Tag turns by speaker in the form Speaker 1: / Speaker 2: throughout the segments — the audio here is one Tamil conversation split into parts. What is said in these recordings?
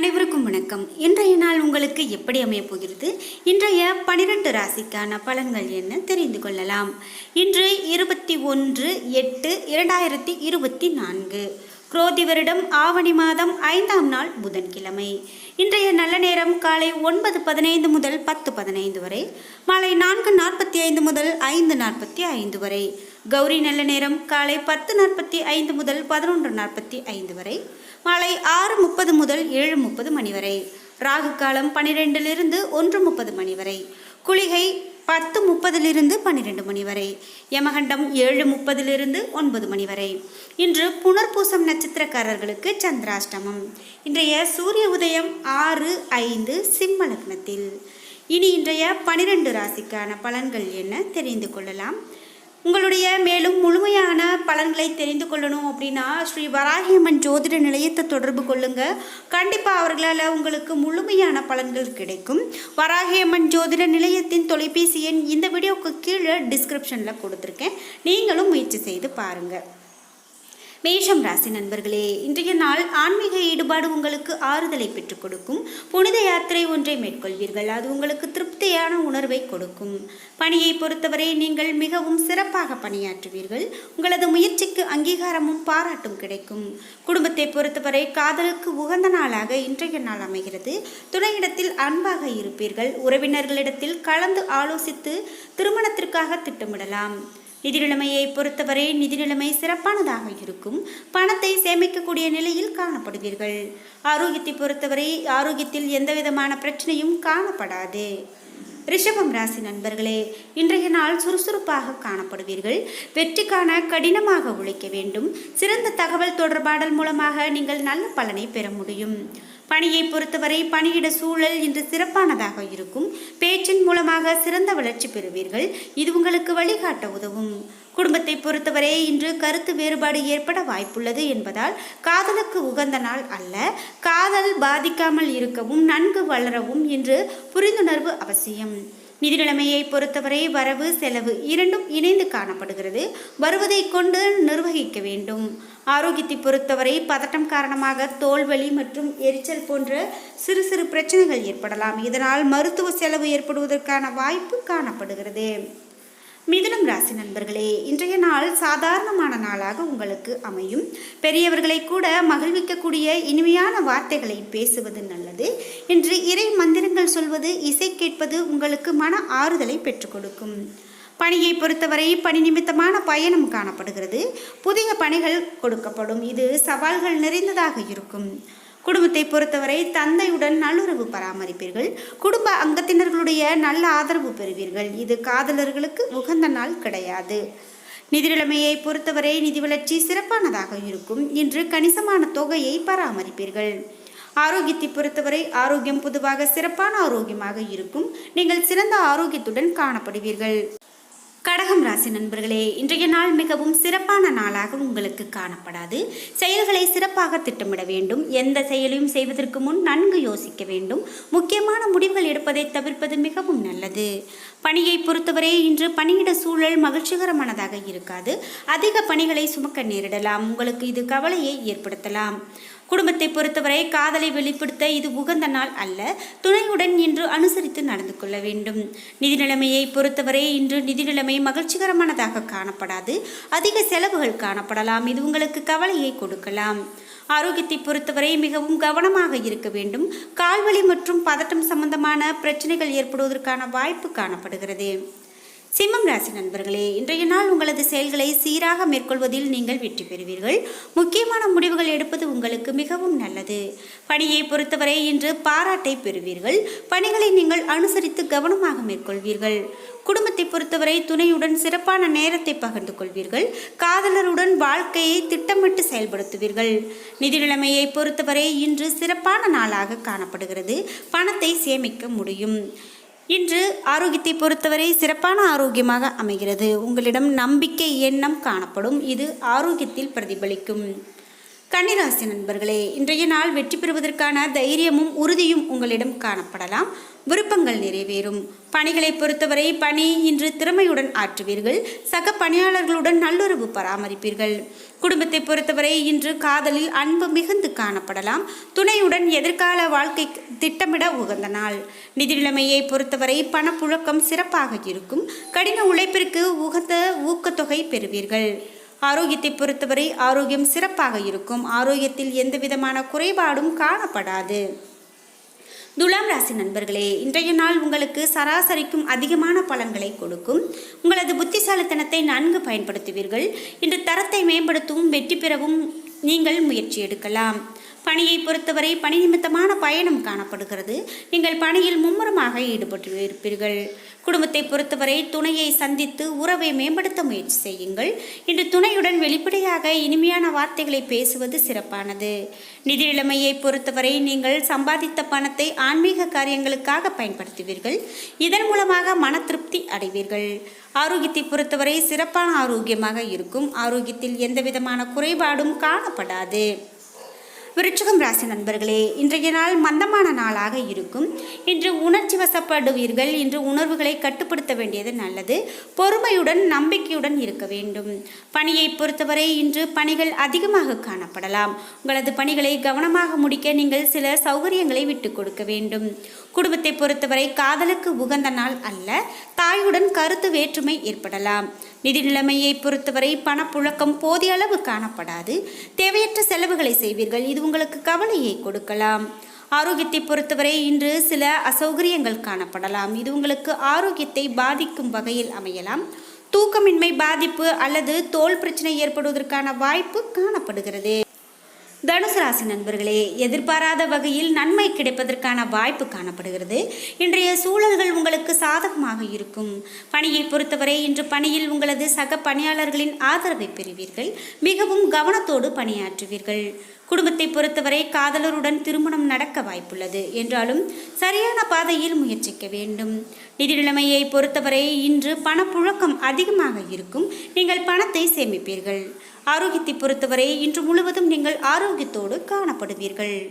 Speaker 1: அனைவருக்கும் வணக்கம். இன்றைய நாள் உங்களுக்கு எப்படி அமையப் போகிறது? இன்றைய பனிரெண்டு ராசிக்கான பலன்கள் என்ன தெரிந்து கொள்ளலாம். இன்று இருபத்தி ஒன்று எட்டு இரண்டாயிரத்தி இருபத்தி நான்கு. குரோதி வருடம் ஆவணி மாதம் ஐந்தாம் நாள் புதன்கிழமை. இன்றைய நல்ல நேரம் காலை ஒன்பது பதினைந்து முதல் பத்து பதினைந்து வரை மாலை நான்கு நாற்பத்தி ஐந்து முதல் ஐந்து நாற்பத்தி ஐந்து வரை. கௌரி நல்ல நேரம் காலை பத்து நாற்பத்தி ஐந்து முதல் பதினொன்று நாற்பத்தி ஐந்து வரை. மாலை ஆறு முப்பது முதல் ஏழு முப்பது மணி வரை. ராகு காலம் பனிரெண்டிலிருந்து ஒன்று முப்பது மணி வரை. குளிகை பத்து முப்பதிலிருந்து பன்னிரெண்டு மணி வரை. யமகண்டம் ஏழு முப்பதிலிருந்து ஒன்பது மணி வரை. இன்று புனர்பூசம் நட்சத்திரக்காரர்களுக்கு சந்திராஷ்டமம். இன்றைய சூரிய உதயம் ஆறு ஐந்து சிம்ம லக்னத்தில். இனி இன்றைய பனிரெண்டு ராசிக்கான பலன்கள் என்ன தெரிந்து கொள்ளலாம்? உங்களுடைய மேலும் முழுமையான பலன்களை தெரிந்து கொள்ளணும் அப்படின்னா ஸ்ரீ வராகியம்மன் ஜோதிட நிலையத்தை தொடர்பு கொள்ளுங்க. கண்டிப்பாக அவர்களால் உங்களுக்கு முழுமையான பலன்கள் கிடைக்கும். வராகியம்மன் ஜோதிட நிலையத்தின் தொலைபேசி எண் இந்த வீடியோவுக்கு கீழே டிஸ்கிரிப்ஷனில் கொடுத்துருக்கேன். நீங்களும் முயற்சி செய்து பாருங்கள் மேஷம் ராசி நண்பர்களே இன்றைய நாள் ஆன்மீக ஈடுபாடு உங்களுக்கு ஆறுதலை பெற்றுக் கொடுக்கும். புனித யாத்திரை ஒன்றை மேற்கொள்வீர்கள். அது உங்களுக்கு திருப்தியான உணர்வை கொடுக்கும். பணியை பொறுத்தவரை நீங்கள் மிகவும் சிறப்பாக பணியாற்றுவீர்கள். உங்களது முயற்சிக்கு அங்கீகாரமும் பாராட்டும் கிடைக்கும். குடும்பத்தை பொறுத்தவரை காதலுக்கு உகந்த நாளாக இன்றைய நாள் அமைகிறது. துணையிடத்தில் அன்பாக இருப்பீர்கள். உறவினர்களிடத்தில் கலந்து ஆலோசித்து திருமணத்திற்காக திட்டமிடலாம். நிதி நிலைமையை பொறுத்தவரை நிதி நிலைமை சிறப்பானதாக இருக்கும். பணத்தை சேமிக்கக்கூடிய நிலையில் காணப்படுவீர்கள். ஆரோக்கியத்தை பொறுத்தவரை ஆரோக்கியத்தில் எந்தவிதமான பிரச்சனையும் காணப்படாது. ரிஷபம் ராசி நண்பர்களே இன்றைய நாள் சுறுசுறுப்பாக காணப்படுவீர்கள். வெற்றிக்கான கடினமாக உழைக்க வேண்டும். சிறந்த தகவல் தொடர்பாடல் மூலமாக நீங்கள் நல்ல பலனை பெற முடியும். பணியை பொறுத்தவரை பணியிட சூழல் இன்று சிறப்பானதாக இருக்கும். பேச்சின் மூலமாக சிறந்த வளர்ச்சி பெறுவீர்கள். இது உங்களுக்கு வழிகாட்ட உதவும். குடும்பத்தை பொறுத்தவரை இன்று கருத்து வேறுபாடு ஏற்பட வாய்ப்புள்ளது என்பதால் காதலுக்கு உகந்த நாள் அல்ல. காதல் பாதிக்காமல் இருக்கவும் நன்கு வளரவும் இன்று புரிந்துணர்வு அவசியம். நிதி நிலைமையை பொறுத்தவரை வரவு செலவு இரண்டும் இணைந்து காணப்படுகிறது. வருவதை கொண்டு நிர்வகிக்க வேண்டும். ஆரோக்கியத்தை பொறுத்தவரை பதட்டம் காரணமாக தோல்வலி மற்றும் எரிச்சல் போன்ற சிறு சிறு பிரச்சனைகள் ஏற்படலாம். இதனால் மருத்துவ செலவு ஏற்படுவதற்கான வாய்ப்பு காணப்படுகிறது. மிதுனம் ராசி நண்பர்களே இன்றைய நாள் சாதாரணமான நாளாக உங்களுக்கு அமையும். பெரியவர்களை கூட மகிழ்விக்கக்கூடிய இனிமையான வார்த்தைகளை பேசுவது நல்லது. இன்று இறை மந்திரங்கள் சொல்வது இசை கேட்பது உங்களுக்கு மன ஆறுதலை பெற்றுக் கொடுக்கும். பணியை பொறுத்தவரை பணி நிமித்தமான பயணம் காணப்படுகிறது. புதிய பணிகள் கொடுக்கப்படும். இது சவால்கள் நிறைந்ததாக இருக்கும். குடும்பத்தை பொறுத்தவரை தந்தையுடன் நல்லுறவு பராமரிப்பீர்கள். குடும்ப அங்கத்தினர்களுடைய நல்ல ஆதரவு பெறுவீர்கள். இது காதலர்களுக்கு உகந்த நாள் கிடையாது. நிதி நிலைமையை பொறுத்தவரை நிதி வளர்ச்சி சிறப்பானதாக இருக்கும். இன்று கணிசமான தொகையை பராமரிப்பீர்கள். ஆரோக்கியத்தை பொறுத்தவரை ஆரோக்கியம் பொதுவாக சிறப்பான ஆரோக்கியமாக இருக்கும். நீங்கள் சிறந்த ஆரோக்கியத்துடன் காணப்படுவீர்கள். கடகம் ராசி நண்பர்களே இன்றைய நாள் மிகவும் சிறப்பான நாளாக உங்களுக்கு காணப்படாது. செயல்களை சிறப்பாக திட்டமிட வேண்டும். எந்த செயலையும் செய்வதற்கு முன் நன்கு யோசிக்க வேண்டும். முக்கியமான முடிவுகள் எடுப்பதை தவிர்ப்பது மிகவும் நல்லது. பணியை பொறுத்தவரை இன்று பணியிட சூழல் மகிழ்ச்சிகரமானதாக இருக்காது. அதிக பணிகளை சுமக்க நேரிடலாம். உங்களுக்கு இது கவலையை ஏற்படுத்தலாம். குடும்பத்தை பொறுத்தவரை காதலை வெளிப்படுத்த இது உகந்த நாள் அல்ல. துணையுடன் இன்று அனுசரித்து நடந்து கொள்ள வேண்டும். நிதி நிலைமையை பொறுத்தவரை இன்று நிதி நிலைமை மகிழ்ச்சிகரமானதாக காணப்படாது. அதிக செலவுகள் காணப்படலாம். இது உங்களுக்கு கவலையை கொடுக்கலாம். ஆரோக்கியத்தை பொறுத்தவரை மிகவும் கவனமாக இருக்க வேண்டும். கால்வலி மற்றும் பதட்டம் சம்பந்தமான பிரச்சனைகள் ஏற்படுவதற்கான வாய்ப்பு காணப்படுகிறது. சிம்மம் ராசி நண்பர்களே இன்றைய நாள் உங்களது செயல்களை சீராக மேற்கொள்வதில் நீங்கள் வெற்றி பெறுவீர்கள். முக்கியமான முடிவுகள் எடுப்பது உங்களுக்கு மிகவும் நல்லது. பணியை பொறுத்தவரை இன்று பாராட்டை பெறுவீர்கள். பணிகளை நீங்கள் அனுசரித்து கவனமாக மேற்கொள்வீர்கள். குடும்பத்தை பொறுத்தவரை துணையுடன் சிறப்பான நேரத்தை பகிர்ந்து கொள்வீர்கள். காதலருடன் வாழ்க்கையை திட்டமிட்டு செயல்படுத்துவீர்கள். நிதி நிலைமையை பொறுத்தவரை இன்று சிறப்பான நாளாக காணப்படுகிறது. பணத்தை சேமிக்க முடியும். இன்று ஆரோக்கியத்தை பொறுத்தவரை சிறப்பான ஆரோக்கியமாக அமைகிறது. உங்களிடம் நம்பிக்கை எண்ணம் காணப்படும். இது ஆரோக்கியத்தில் பிரதிபலிக்கும். கன்னிராசி நண்பர்களே இன்றைய நாள் வெற்றி பெறுவதற்கான தைரியமும் உறுதியும் உங்களிடம் காணப்படலாம். விருப்பங்கள் நிறைவேறும். பணிகளை பொறுத்தவரை பணி இன்று திறமையுடன் ஆற்றுவீர்கள். சக பணியாளர்களுடன் நல்லுறவு பராமரிப்பீர்கள். குடும்பத்தை பொறுத்தவரை இன்று காதலில் அன்பு மிகுந்து காணப்படலாம். துணையுடன் எதிர்கால வாழ்க்கை திட்டமிட உகந்த நாள். நிதி நிலைமையை பொறுத்தவரை பணப்புழக்கம் சிறப்பாக இருக்கும். கடின உழைப்பிற்கு உகந்த ஊக்கத்தொகை பெறுவீர்கள். ஆரோக்கியத்தை பொறுத்தவரை ஆரோக்கியம் சிறப்பாக இருக்கும். ஆரோக்கியத்தில் எந்த விதமான குறைபாடும் காணப்படாது. துலாம் ராசி நண்பர்களே இன்றைய நாள் உங்களுக்கு சராசரிக்கும் அதிகமான பலன்களை கொடுக்கும். உங்களது புத்திசாலித்தனத்தை நன்கு பயன்படுத்துவீர்கள். இன்று தரத்தை மேம்படுத்தவும் வெற்றி பெறவும் நீங்கள் முயற்சி எடுக்கலாம். பணியை பொறுத்தவரை பணி நிமித்தமான பயணம் காணப்படுகிறது. நீங்கள் பணியில் மும்முரமாக ஈடுபட்டு இருப்பீர்கள் குடும்பத்தை பொறுத்தவரை துணையை சந்தித்து உறவை மேம்படுத்த முயற்சி செய்யுங்கள். இன்று துணையுடன் வெளிப்படையாக இனிமையான வார்த்தைகளை பேசுவது சிறப்பானது. நிதி நிலைமையை பொறுத்தவரை நீங்கள் சம்பாதித்த பணத்தை ஆன்மீக காரியங்களுக்காக பயன்படுத்துவீர்கள். இதன் மூலமாக மன திருப்தி அடைவீர்கள். ஆரோக்கியத்தை பொறுத்தவரை சிறப்பான ஆரோக்கியமாக இருக்கும். ஆரோக்கியத்தில் எந்த விதமான குறைபாடும் காணப்படாது. விருச்சிகம் ராசி நண்பர்களே இன்றைய நாள் மந்தமான நாளாக இருக்கும். இன்று உணர்ச்சி வசப்படுவீர்கள் இன்று உணர்வுகளை கட்டுப்படுத்த வேண்டியது நல்லது. பொறுமையுடன் நம்பிக்கையுடன் இருக்க வேண்டும். பணியை பொறுத்தவரை இன்று பணிகள் அதிகமாக காணப்படலாம். உங்களது பணிகளை கவனமாக முடிக்க நீங்கள் சில சௌகரியங்களை விட்டுக் கொடுக்க வேண்டும். குடும்பத்தை பொறுத்தவரை காதலுக்கு உகந்த நாள் அல்ல தாயுடன் கருத்து வேற்றுமை ஏற்படலாம். நிதி நிலைமையை பொறுத்தவரை பணப்புழக்கம் போதிய அளவு காணப்படாது. தேவையற்ற செலவுகளை செய்வீர்கள். இது உங்களுக்கு கவலையை கொடுக்கலாம். ஆரோக்கியத்தை பொறுத்தவரை இன்று சில அசௌகரியங்கள் காணப்படலாம். இது உங்களுக்கு ஆரோக்கியத்தை பாதிக்கும் வகையில் அமையலாம். தூக்கமின்மை பாதிப்பு அல்லது தோல் பிரச்சனை ஏற்படுவதற்கான வாய்ப்பு காணப்படுகிறது. தனுசு ராசி நண்பர்களே எதிர்பாராத வகையில் நன்மை கிடைப்பதற்கான வாய்ப்பு காணப்படுகிறது. இன்றைய சூழல்கள் உங்களுக்கு சாதகமாக இருக்கும். பணியை பொறுத்தவரை இன்று பணியில் உங்களது சக பணியாளர்களின் ஆதரவை பெறுவீர்கள். மிகவும் கவனத்தோடு பணியாற்றுவீர்கள். குடும்பத்தை பொறுத்தவரை காதலருடன் திருமணம் நடக்க வாய்ப்புள்ளது. என்றாலும் சரியான பாதையில் முயற்சிக்க வேண்டும். நிதி நிலைமையை பொறுத்தவரை இன்று பணப்புழக்கம் அதிகமாக இருக்கும். நீங்கள் பணத்தை சேமிப்பீர்கள். ஆரோக்கியத்தை பொறுத்தவரை இன்று முழுவதும் நீங்கள் ஆரோக்கியத்தோடு காணப்படுவீர்கள்.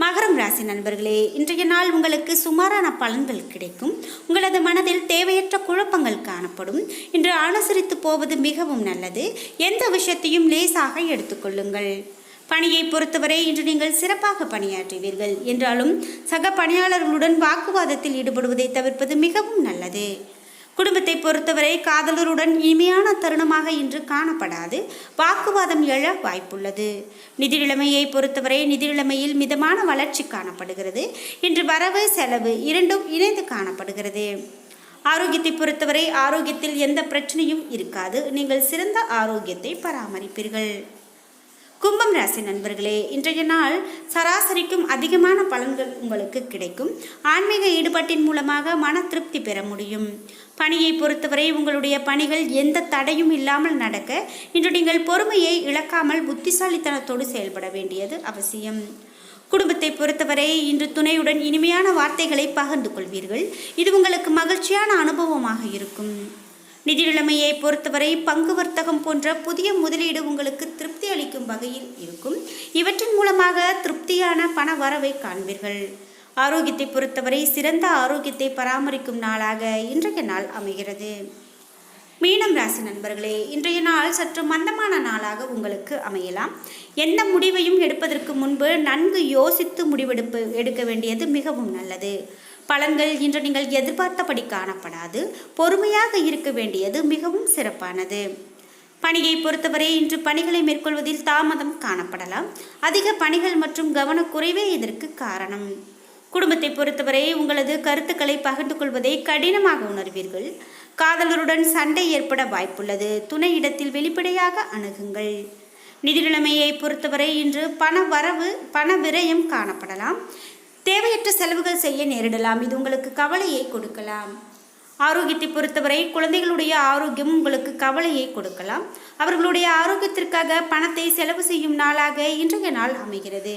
Speaker 1: மகரம் ராசி நண்பர்களே இன்றைய நாள் உங்களுக்கு சுமாரான பலன்கள் கிடைக்கும். உங்களது மனதில் தேவையற்ற குழப்பங்கள் காணப்படும். இன்று அனுசரித்து போவது மிகவும் நல்லது. எந்த விஷயத்தையும் லேசாக எடுத்துக்கொள்ளுங்கள் பணியை பொறுத்தவரை இன்று நீங்கள் சிறப்பாக பணியாற்றுவீர்கள். என்றாலும் சக பணியாளர்களுடன் வாக்குவாதத்தில் ஈடுபடுவதை தவிர்ப்பது மிகவும் நல்லது. குடும்பத்தை பொறுத்தவரை காதலருடன் இனிமையான தருணமாக இன்று காணப்படாது. வாக்குவாதம் எழ வாய்ப்புள்ளது. நிதி நிலைமையை பொறுத்தவரை நிதி நிலைமையில் மிதமான வளர்ச்சி காணப்படுகிறது. இன்று வரவு செலவு இரண்டும் இணைந்து காணப்படுகிறது. ஆரோக்கியத்தை பொறுத்தவரை ஆரோக்கியத்தில் எந்த பிரச்சனையும் இருக்காது. நீங்கள் சிறந்த ஆரோக்கியத்தை பராமரிப்பீர்கள். கும்பம் ராசி நண்பர்களே இன்றைய நாள் சராசரிக்கும் அதிகமான பலன்கள் உங்களுக்கு கிடைக்கும். ஆன்மீக ஈடுபாட்டின் மூலமாக மன திருப்தி பெற முடியும். பணியை பொறுத்தவரை உங்களுடைய பணிகள் எந்த தடையும் இல்லாமல் நடக்க இன்று நீங்கள் பொறுமையை இழக்காமல் புத்திசாலித்தனத்தோடு செயல்பட வேண்டியது அவசியம். குடும்பத்தை பொறுத்தவரை இன்று துணையுடன் இனிமையான வார்த்தைகளை பகிர்ந்து கொள்வீர்கள். இது உங்களுக்கு மகிழ்ச்சியான அனுபவமாக இருக்கும். நிதி நிலைமையை பொறுத்தவரை பங்கு வர்த்தகம் போன்ற புதிய முதலீடு உங்களுக்கு திருப்தி அளிக்கும் வகையில் இருக்கும். இவற்றின் மூலமாக திருப்தியான பண வரவை காண்பீர்கள். ஆரோக்கியத்தை பொறுத்தவரை சிறந்த ஆரோக்கியத்தை பராமரிக்கும் நாளாக இன்றைய நாள் அமைகிறது. மீனம் ராசி நண்பர்களே இன்றைய நாள் சற்று மந்தமான நாளாக உங்களுக்கு அமையலாம். எந்த முடிவையும் எடுப்பதற்கு முன்பு நன்கு யோசித்து முடிவெடுப்பு எடுக்க வேண்டியது மிகவும் நல்லது. பலன்கள் இன்று நீங்கள் எதிர்பார்த்தபடி காணப்படாது. பொறுமையாக இருக்க வேண்டியது மிகவும் சிறப்பானது. பணியை பொறுத்தவரை இன்று பணிகளை மேற்கொள்வதில் தாமதம் காணப்படலாம். அதிக பணிகள் மற்றும் கவனக்குறைவே இதற்கு காரணம். குடும்பத்தை பொறுத்தவரை உங்களது கருத்துக்களை பகிர்ந்து கொள்வதை கடினமாக உணர்வீர்கள். காதலருடன் சண்டை ஏற்பட வாய்ப்புள்ளது. துணை இடத்தில் வெளிப்படையாக அணுகுங்கள். நிதி நிலைமையை பொறுத்தவரை இன்று பண வரவு பண விரயம் காணப்படலாம். தேவையற்ற செலவுகள் செய்ய நேரிடலாம். இது உங்களுக்கு கவலையை கொடுக்கலாம். ஆரோக்கியத்தை பொறுத்தவரை குழந்தைகளுடைய ஆரோக்கியம் உங்களுக்கு கவலையை கொடுக்கலாம். அவர்களுடைய ஆரோக்கியத்திற்காக பணத்தை செலவு செய்யும் நாளாக இன்றைய நாள் அமைகிறது.